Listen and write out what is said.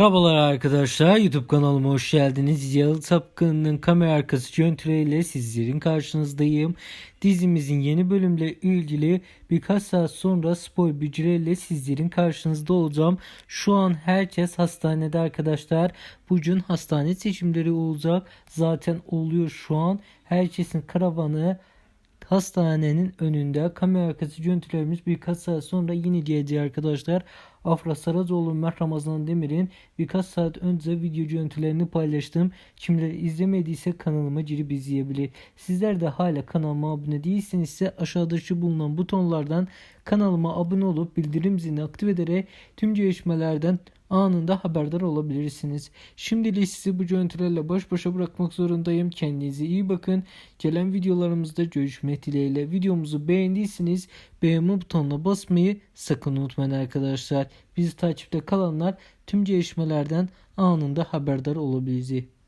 Merhabalar arkadaşlar YouTube kanalıma hoş geldiniz. Yalı Sapkın'ın kamera arkası görüntüleriyle sizlerin karşınızdayım. Dizimizin yeni bölümle ilgili birkaç saat sonra spoiler bilgileriyle sizlerin karşınızda olacağım. Şu an herkes hastanede arkadaşlar. Bugün hastane seçimleri olacak. Zaten oluyor şu an. Herkesin karavanı hastanenin önünde kamera arkası görüntülerimiz birkaç saat sonra yine gelecek arkadaşlar. Afra Saracoğlu ve Ramazan Demir'in birkaç saat önce video görüntülerini paylaştım. Kimler izlemediyse kanalıma girip izleyebilir. Sizler de hala kanalıma abone değilseniz ise aşağıdaki bulunan butonlardan kanalıma abone olup bildirim zilini aktif ederek tüm gelişmelerden anında haberdar olabilirsiniz. Şimdilik sizi bu görüntülerle baş başa bırakmak zorundayım. Kendinize iyi bakın. Gelen videolarımızda görüşmek dileğiyle. Videomuzu beğendiyseniz beğenme butonuna basmayı sakın unutmayın arkadaşlar. Bizi takipte kalanlar tüm gelişmelerden anında haberdar olabilirsiniz.